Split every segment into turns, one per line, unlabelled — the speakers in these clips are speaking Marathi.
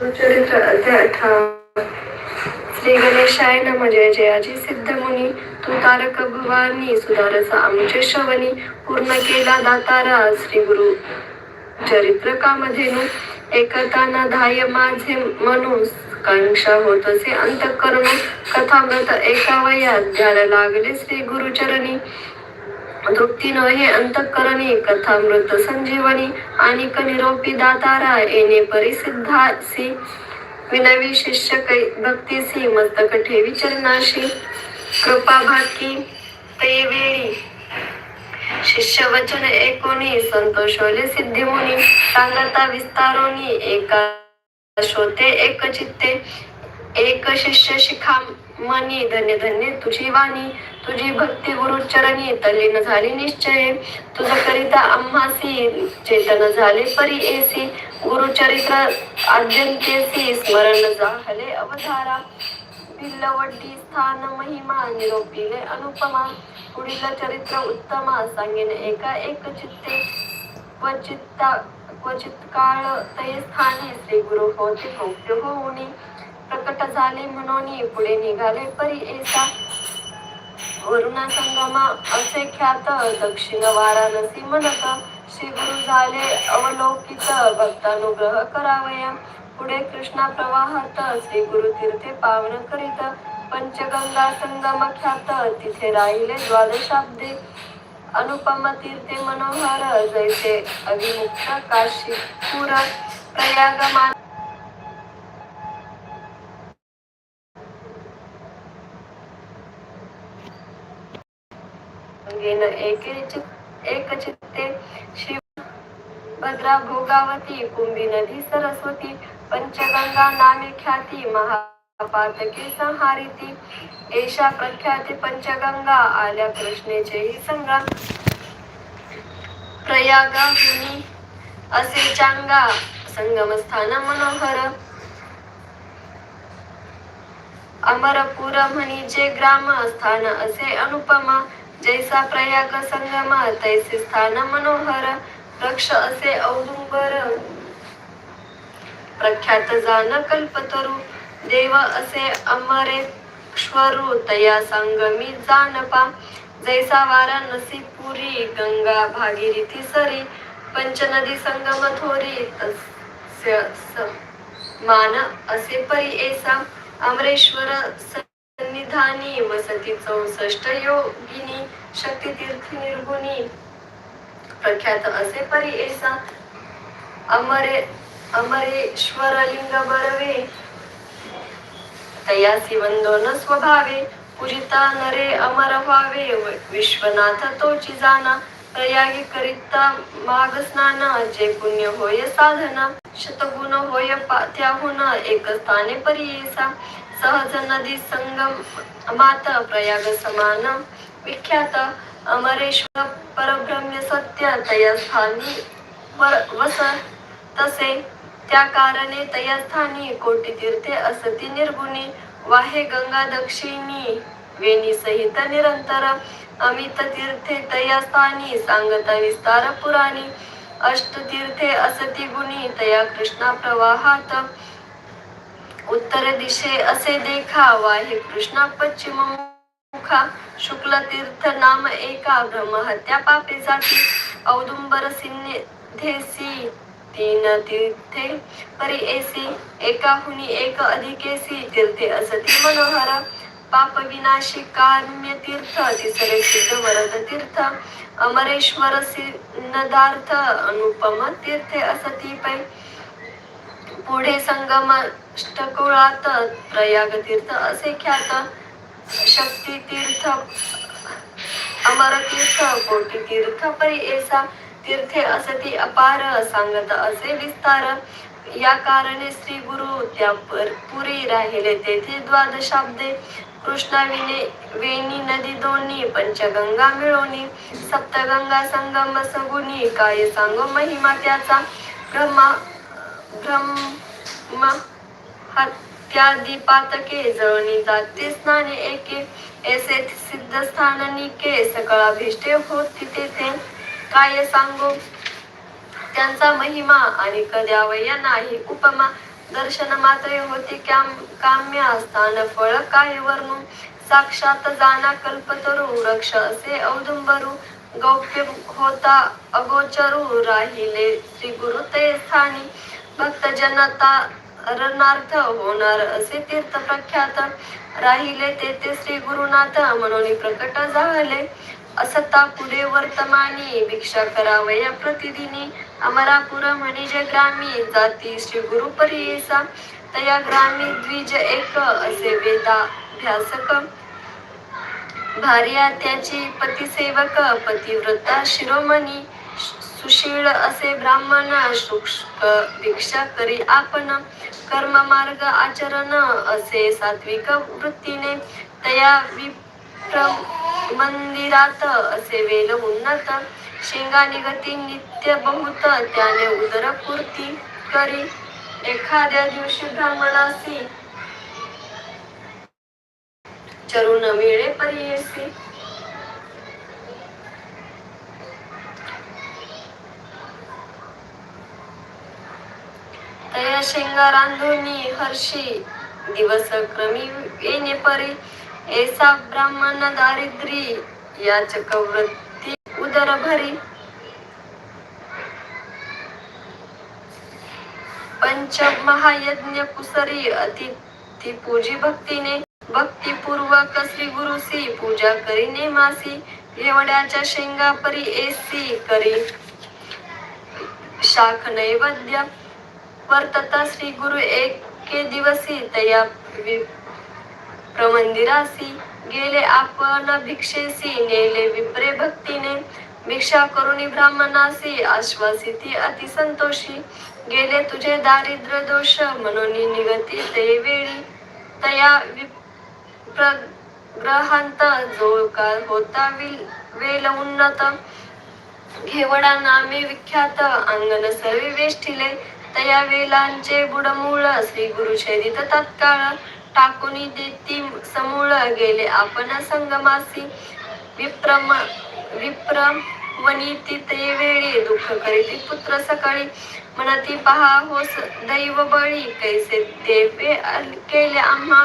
श्री गणेशाय नम म्हणजे जय जयाजी सिद्ध मुनी तू तारक भवानी सुधारसा आमचे श्रवणी पूर्ण केला दातारा श्री गुरु चरित्र कामधेनु एकताना धाय माझे मनुस कांक्षा होत असे अंतकरण. कथामृत एका वयात ध्यान लागले श्री गुरुचरणी तृप्ती नव्हे अंतःकरणी कथामृत संजीवनी आणि कनिरोपी दातारा येणे परिसिद्धासी. विनवी शिष्य भक्तीसी मस्तक ठेवी चरणाशी. कृपा भाकी ते वेळी शिष्य वचन एकोणी संतोषोले सिद्धी मुनी सांगता विस्तारोनी एका श्रोते एक चित्ते. एक शिष्य शिखा मनी धन्य धन्य तुझी वाणी तुझी भक्ती गुरुचरणी तल्लीन झाली निश्चय. तुझ करिता आम्हासी चेतन झाले परी एसी. गुरुचरित्र आद्यंतेसी स्मरण झाले अवधारा भिल्लवड्डी स्थान महिमा निरोपिले अनुपमा. पुढील चरित्र उत्तमा सांगेन एका एक चित्ते. क्वचित्ता क्वचित काळ तय स्थानी श्री गुरु होते भव्य होऊनी. प्रकट झाले म्हणून पुढे निघाले. परी एसा वरुणा संगमा असे ख्यात दक्षिण वाराणसी म्हणत श्री गुरु झाले अवलोकित भक्तानुग्रह करावया. पुढे कृष्णा प्रवाहात श्री गुरु तीर्थे पावन करीत. पंचगंगा संगम ख्यात तिथे राहिले द्वादशाब्दे. अनुपम तीर्थे मनोहर जैसे अभिमुक्त काशीपूर प्रयाग प्रयागमान अंगेन एके एक चित्ते शिव. भद्रा भोगावती कुंभी नदी सरस्वती पंचगंगा नामे ख्याती महापातके संहारिती एषा प्रख्याती पंचगंगा आल्या कृष्णेचेही संग्राम प्रयागा हुनी असे चांगा संगमस्थान मनोहर. अमरपुर म्हणी जे ग्राम स्थान असे अनुपमा. जैसा प्रयाग संगम तैसे स्थान मनोहर रक्ष असे औदुंबर. प्रख्यात जान कल्पतरू देव असे अमरेश्वरू तया संगमी जानपा. जैसा वाराणसी पुरी गंगा भागीरथी सरी पंचनदी संगम थोरी तस्य मान असे परी एसा अमरेश्वर सन्निधानी वसती चौसष्ट योगिनी शक्ती तीर्थ निर्गुणी. प्रख्यात असे परी एसा अमरे अमरेश्वर लिंग बरवे. तयासी वंदोन स्वभावे पूजिता नरे अमर व्हावे. विश्वनाथ तोची जाना प्रयागी करिता माग स्नाना. जे पुण्य होय साधना शतगुण होय पा- त्याहून एक स्थाने परियेसा सहज नदी संगम मात प्रयाग समान विख्यात अमरेश्वर परब्रह्म सत्य तया स्थानी वस तसे। त्या कारणे तया स्थानी कोटी तीर्थे असती निर्गुणी। वाहे गंगा दक्षिणी वेणी सहित निरंतर। अमित तीर्थे तया स्थानी सांगता विस्तार पुराणी। अष्ट तीर्थे असती गुणी तया कृष्णा प्रवाहात। उत्तर दिशे असे देखा हे कृष्णा पश्चिम मुखा शुक्ल तीर्थ नाम एका ब्रह्महत्या पापे जाती औदुंबर सिन्धेसी तीन तीर्थे परी एसी एकाहुनी एक अधिकेसी तीर्थे असती मनोहर पाप विनाशी काम्य तीर्थ तिसरे सिद्ध वरद तीर्थ अमरेश्वर सिन्नदार्थ अनुपम तीर्थे असती पै पुढे संगम अष्टकुळात प्रयाग तीर्थ असे ख्यात. शक्ती तीर्थ अमर तीर्थ कोटी तीर्थ परी एसा तीर्थे असती अपार सांगत असे विस्तार. या कारणे श्री गुरु त्या पुरी राहिले. तेथे द्वादशाब्दे कृष्णा विने वेणी नदी दोन्ही पंचगंगा मिळवणी. सप्तगंगा संगम सगुणी काय सांगो महिमा त्याचा. ब्रह्मा ब्रह्म त्या दीपातके जळणी जाते स्नाने एके एसे सिद्ध स्थानानी के सकळा भिष्टे होत तिथे ते काय सांगू? त्यांचा महिमा आणि कद्यावया नाही उपमा दर्शन मात्र होते. काम काम्य स्थान फळ काय वर्णू? साक्षात जाना कल्पतरू रक्ष असे औदुंबरू. गौप्य होता अगोचरू राहिले श्री गुरु ते स्थानी. भक्त जनता रणार्थ होणार असे तीर्थ प्रख्यात राहिले तेथे श्री गुरुनाथ. म्हणून प्रकट झाले. असता पुढे वर्तमानी भिक्षा करावया प्रतिदिनी. अमरापुर म्हणजे ग्रामी जाती श्री गुरु परियेसा तया ग्रामी द्विज एक असे वेदाभ्यासक. भार्या त्याची पतिसेवक पतिव्रता शिरोमणी. सुशील असे ब्राह्मण शुष्क भिक्षा करी आपण कर्म मार्ग आचरण असे सात्विक वृत्तीने तया विप्र मंदिरात असे वेल उन्नत शेंगा निगती नित्य बहुत त्याने उदर पूर्ती करी. एखाद्या दिवशी ब्राह्मणासी चरून मिळे परियेसी तया शेंगा रांधुनी हर्षी. दिवस क्रमी येणे परी. ऐसा ब्राह्मण दारिद्री. या चक्रवृत्ती उदर भरी. पंच महायज्ञ कुसरी अतिथी पूजी भक्तीने. भक्तीपूर्वक श्री गुरुसी पूजा करी नेमासी एवढ्याच्या शेंगा परी एसी करी. शाख नैवेद्य वर्तता श्री गुरु एके दिवसी तया प्रमंदिरासी. गेले आपण भिक्षेसी नेले विप्रे भक्तीने. भिक्षा करुणी ब्राह्मणासी आश्वासिती अतिसंतोषी गेले तुझे दारिद्र्य दोष म्हणून निगती ते वेळी. तया विप्रग्रहांत जो का होता विल वेल उन्नत. घेवडा नामे विख्यात अंगण सर्वे वेष्टिले. तया वेलांचे बुडमूळ श्री गुरु छेदित तत्काळ टाकून देती समूळ गेले. आपण संगमासी विप्रम विप्रम वनिती ते वेळी दुःख करीती पुत्र सकाळी म्हणती पहा होस दैव बळी कैसे देवे केले आम्हा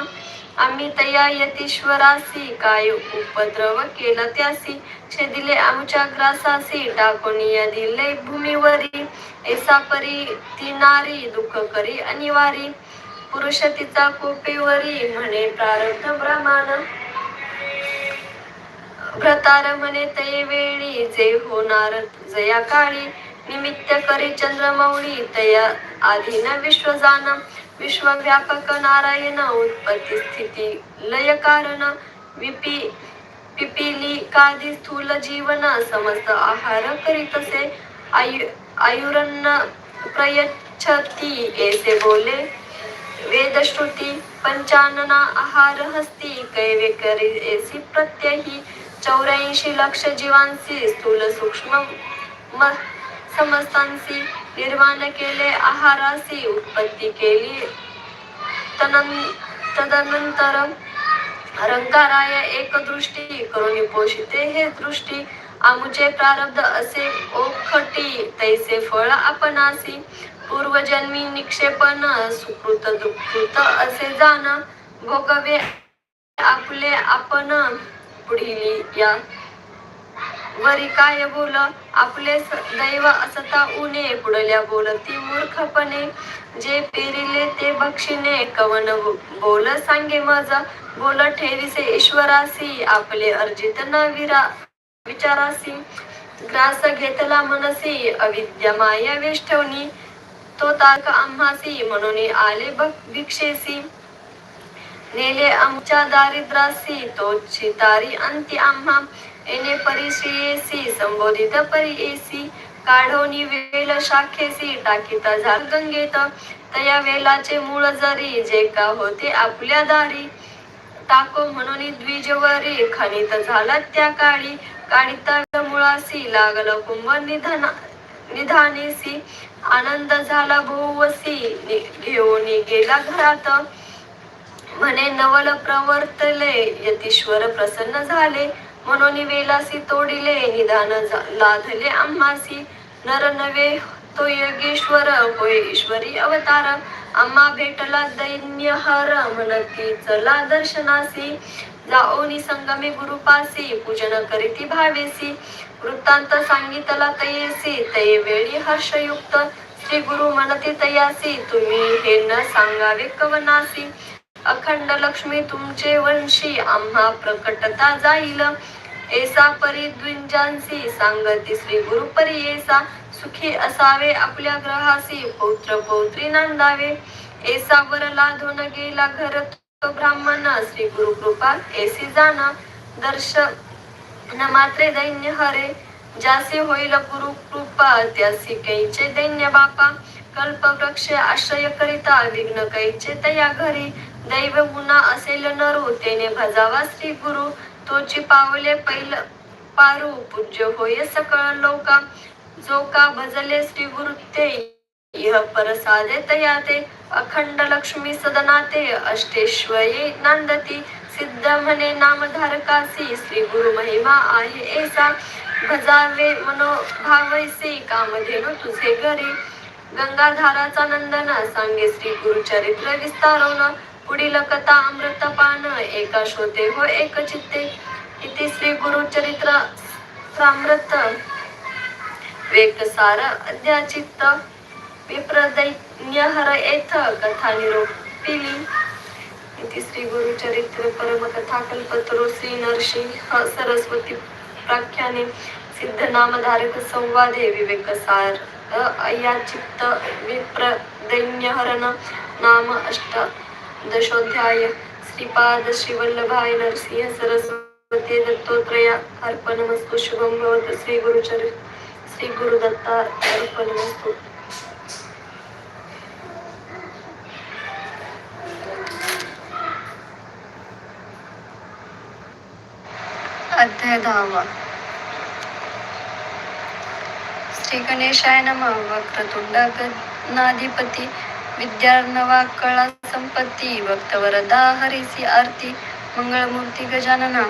आम्ही तया यतीश्वरासी काय उपद्रव केला त्यासी? छेदिले आमच्या ग्रासासी टाकून दिले भूमीवरी. ऐसा परी ती नारी दुःख करी अनिवारी. पुरुष तिचा कोपेवरी म्हणे प्रारब्ध प्रमाण व्रतार म्हणे तये वेळी जे होणार जया काळी निमित्त करी चंद्रमौळी तया आधीन विश्वजान विश्वव्यापक नारायण उत्पत्ती स्थिती लय कारण विपी पिपिली कादी स्थूल जीवन समस्त आहार करीतसे आयु आयुरन्न प्रयच्छती ऐसे बोले वेदश्रुती पंचानना आहार हस्ती कैवे करी ऐसी प्रत्ययी चौऱ्याऐंशी लक्ष जीवांसी स्थूल सूक्ष्म म समस्तांसी निर्माण केले आहाराची उत्पत्ती केली तदनंतर रंगाराय एक दृष्टी करून पोषिते हे दृष्टी आमुचे प्रारब्ध असे ओखटी तैसे फळ आपणासी पूर्वजन्मी निक्षेपण सुकृत दुःकृत असे जाण भोगवे आपले आपण पुढील या वरी काय बोल? आपले दैव असता उणे पुढल्या बोलती मूर्खपणे जे पेरिले ते बक्षिणे कवन बोल सांगे माझा बोल ठेविसे ईश्वरासी आपले अर्जित न विरा विचारासी ग्रास घेतला मनसी अविद्या माया वेष्टवनी तो ताक आम्हासी म्हणून आले भिक्षेसी. नेले आमच्या दारिद्रासी तो चितारी अंती आम्हा એને परिश्रियेसी સંબોધિત પરિએસી काढोनी वेल शाखेसी टाकीता झाल गंगेत तया वेलाचे मूळ जरी जे का होते आपल्या दारी टाको म्हणून द्विजवरी खनित झाला त्या काळी काढिता मुळासी लागल कुंभ निधना निधानेसी आनंद झाला भोवसी घेऊन गेला घरात म्हणे नवल प्रवर्तले यतीश्वर प्रसन्न झाले म्हणून वेलासी तोडिले निदान लाधले आम्हासी. नर नवे तो योगेश्वर होय ईश्वरी अवतार. आम्हा भेटला दैन्य हर म्हणती चला दर्शनासी. जाओनी संगमे गुरुपासी पूजन करीती भावेसी. वृत्तांत सांगितला तयेसी तये वेळी हर्षयुक्त. श्री गुरु म्हणती तयासी तुम्ही हे न सांगावे कवनासी. अखंड लक्ष्मी तुमचे वंशी आम्हा प्रकटता जाईल. एसा परी द्विंजांसी सांगती श्री गुरु परी एसा सुखी असावे आपल्या ग्रहासी पौत्र पौत्री नांदावे. एसा वर लाधून गेला घर तो ब्राह्मण श्री गुरु कृपा एसी जाना दर्श न मात्रे दैन्य हरे ज्यासी होईल गुरु कृपा त्यासी कैचे दैन्य बापा. कल्प वृक्ष आश्रय करिता विघ्न कैचे तया घरी. दैव गुना असेल नरू तेने भजावा श्री गुरु. तोची पावले पैल पारू पूज्य होय सकळ लोका. जो का भजले श्री गुरु ते इह परसादे तयाते. अखंड लक्ष्मी सदनाते अष्टेश्वरी नंदती. सिद्ध म्हणे नामधारकासी श्री गुरु महिमा आहे ऐसा. भजावे मनोभावैसे कामधेनु तुझे घरी. गंगाधाराचा नंदना सांगे श्री गुरु चरित्र विस्तारोन. पुढील कथा अमृतपान एका श्रोते हो एक चित्ते. इथे श्री गुरु चरित्र सामृत. वेकसार अध्याचित्त. विप्रदैन्यहर एथ कथा निरोपिली इथे श्री गुरु चरित्र परम कथा कल्पतरो श्री नरसिंह सरस्वती प्राख्याने. सिद्ध नामधारक संवादे विवेकसार अयाचित्त. विप्र दैन्यहरण नाम दशोध्याय श्रीपाद श्रीवल्लभाय नरसिंह सरस्वती दत्तोत्रया अर्पणमस्तु शुभम भवत श्री गुरुचर श्री गुरुदत्ता अर्पणमस्तु अध्याय दहावा। श्री गणेशाय नम वक्रतुंड नाधिपती विद्यार्णवा कळा संपत्ती भक्तवरदा हरिसी आरती मंगळमूर्ती गजानना.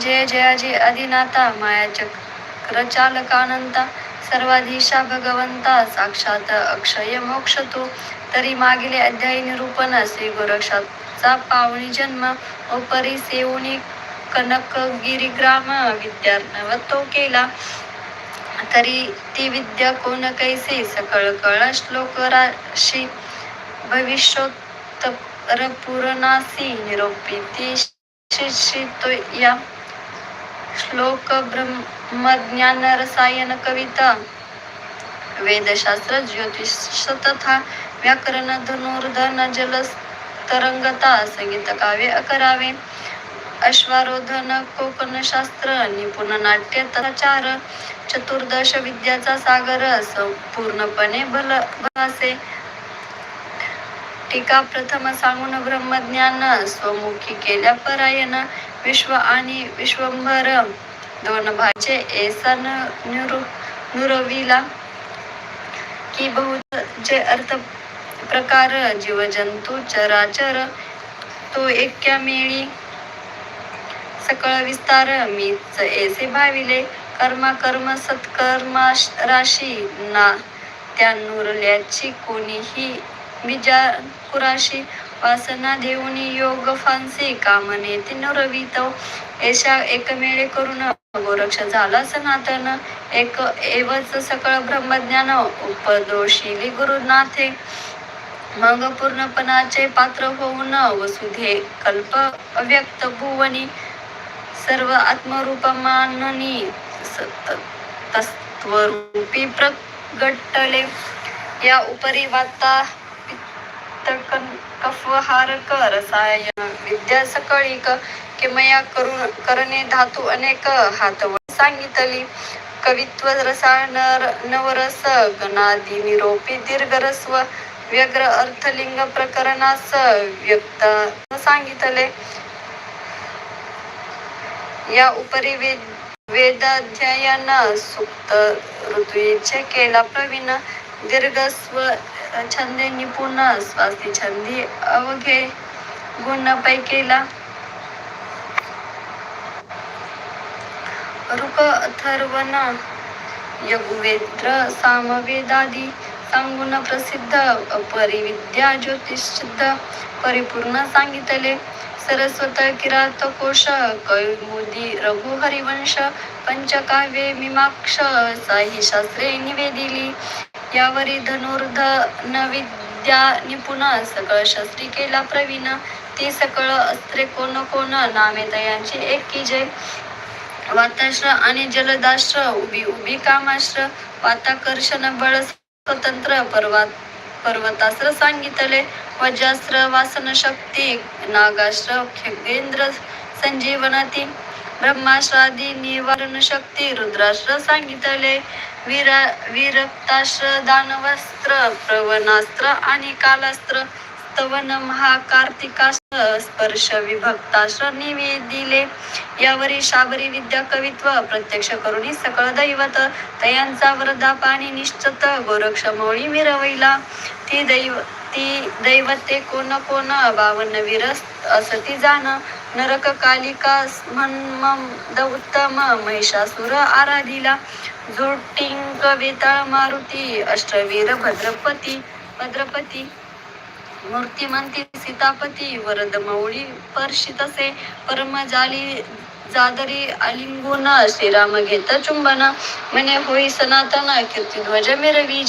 जय जयाजी अधिनाथा माया चक्र चालकानंता सर्वाधीशा भगवंता साक्षात अक्षय मोक्ष तू तरी मागील अध्यायी निरूपण श्री गोरक्षाचा पावणी जन्म उपरी सेवणी कनकगिरीग्राम विद्यार्णव तो केला. तरी ती विद्या कोण कैसे? सकळ कळ श्लोक राशी भविष्योत्तर पुरणासी निरोपी. ती शिक्षितो या श्लोक ब्रह्मज्ञान रसायन कविता वेदशास्त्र ज्योतिष तथा व्याकरण धनुर्धन जलतरंगता संगीत काव्य अकरावे अश्वारोधन कोकणशास्त्र निपुण नाट्य तथाचार चतुर्दश विद्याचा सागर पूर्णपणे भल भासे टीका प्रथम सांगून ब्रह्मज्ञान स्वमुखी केल्या परायण विश्व आणि विश्वंभर. दोन भाचे ऐसा नुरविला की बहुत जे अर्थ प्रकार जीवजंतू चराचर तो एक्या मेळी सकळ विस्तार मीच ऐसे भाविले कर्मा कर्म सत्कर्मा राशी ना. त्या नुरल्याची कोणीही बीजा कुराशी वासना देऊन योग फांसी कामने ती नुरवितो. ऐशा एकमेळे करून गोरक्ष झाला सनातन एक एवच सकळ ब्रह्मज्ञान उपदोषिली गुरुनाथे. मग पूर्णपणाचे पात्र होऊन वसुधे कल्प अव्यक्त भुवनी. सर्व आत्मरूपमाननी तत्वरूपी प्रगटले. या उपरी वाता कफहारक रसायन विद्या सकळिक किमया करून करणे धातू अनेक हातवळ सांगितली. कवित्व रसायन नवरस गणादी निरोपी दीर्घरस्व व्यग्र अर्थलिंग प्रकरणास व्यक्त सांगितले. या उपरी वेद वेदाध्ययन सुक्त ऋतूचे केला. प्रवीण दीर्घ स्व छंदे निपुण स्वास्थ्य छंदी अवघे गुण पै केला रुक अथर्वण
यगुवेद्र सामवेदादी सांगुण प्रसिद्ध अपरिविद्या ज्योतिषसिद्ध परिपूर्ण सांगितले. सरस्वत किरात कोश कौमुदी रघु हरिवंश पंचकाव्ये मीमाक्ष साही शास्त्रे निवेदिली. यावरी धनुर्धन विद्या निपुण सकळ शास्त्री केला प्रवीण. ती सकळ अस्त्रे कोण कोण नामे दयांची की जय वाताश्र आणि जलदाश्र उभी उभी कामाश्र. वाताकर्षण बळ स्वतंत्र पर्वत पर्वतास्त्र सांगितले. वज्रास्त्र वासन शक्ती नागास्त्र खगेंद्र संजीवनाती ब्रह्माश्रादी निवारण शक्ती रुद्रास्त्र सांगितले. वीरा विरक्तास्त्र दानवस्त्र प्रवणास्त्र आणि कालास्त्र स्तवन महाकार्तिकास स्पर्श विभक्ता निवेदिले यावरी शाबरी विद्या कवित्व प्रत्यक्ष करुणी सकळ दैवत. तयांचा वरदा पाणी निश्चित गोरक्ष मौळी मिरवैला. ती दैव ती दैवते कोण कोण बावन विरस असती जाण. नरक कालिका मन्मद उत्तम महिषासुर आराधिला. झुटिंग वेताळ मारुती अष्टवीर भद्रपती भद्रपती. मूर्तिमंती सीतापती वरद मौळी परशी तसे जाली जादरी आलिंगून श्रीराम घेत चुंबन. म्हणे होई सनातन कीर्तिध्वज मिरवी